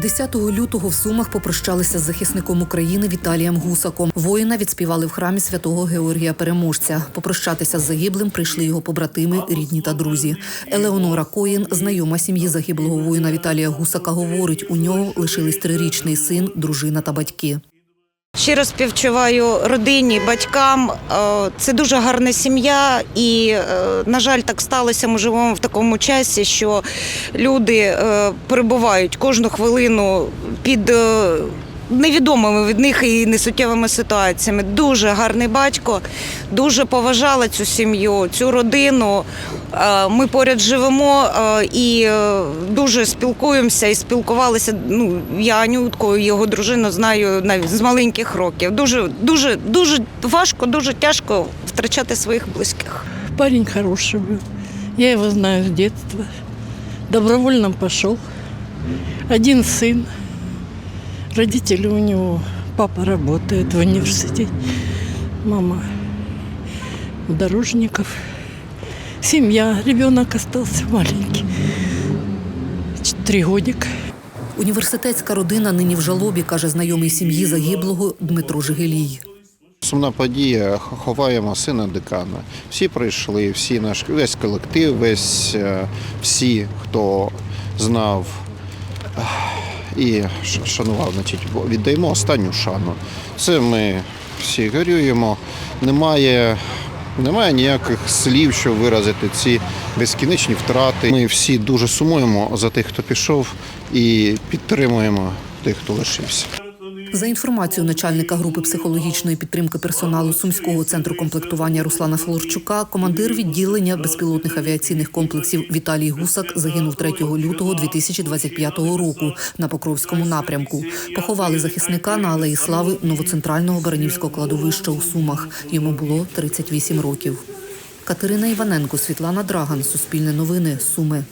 20 лютого в Сумах попрощалися з захисником України Віталієм Гусаком. Воїна відспівали в храмі святого Георгія Переможця. Попрощатися з загиблим прийшли його побратими, рідні та друзі. Елеонора Коїн, знайома сім'ї загиблого воїна Віталія Гусака, говорить: у нього лишились трирічний син, дружина та батьки. Щиро співчуваю родині, батькам. Е, Це дуже гарна сім'я, і, е, на жаль, так сталося. Ми живемо в такому часі, що люди е, перебувають кожну хвилину під невідомими від них і несуттєвими ситуаціями. Дуже гарний батько, дуже поважала цю сім'ю, цю родину. Е, Ми поряд живемо е, і е, дуже спілкуємося і спілкувалися. Ну, я Анютку, його дружину знаю навіть з маленьких років. Дуже, дуже, дуже важко, дуже тяжко втрачати своїх близьких. Парень хороший был. Я его знаю с детства. Добровольно пошел. Один сын. Родители у него, папа работает в университете, мама у дорожников. Семья, ребенок остался маленький. Три годика. Університетська родина нині в жалобі, каже знайомий сім'ї загиблого Дмитро Жигелій. Сумна подія. Ховаємо сина декана. Всі прийшли, всі наш весь колектив, весь е, всі, хто знав і шанував, значить, віддаємо останню шану. Це ми всі горюємо. Немає. Немає ніяких слів, щоб виразити ці безкінечні втрати. Ми всі дуже сумуємо за тих, хто пішов, і підтримуємо тих, хто лишився. За інформацією начальника групи психологічної підтримки персоналу Сумського центру комплектування Руслана Флорчука, командир відділення безпілотних авіаційних комплексів Віталій Гусак загинув 3 лютого 2025 року на Покровському напрямку. Поховали захисника на алеї слави новоцентрального Баранівського кладовища у Сумах. Йому було 38 років. Катерина Іваненко, Світлана Драган, Суспільне новини, Суми.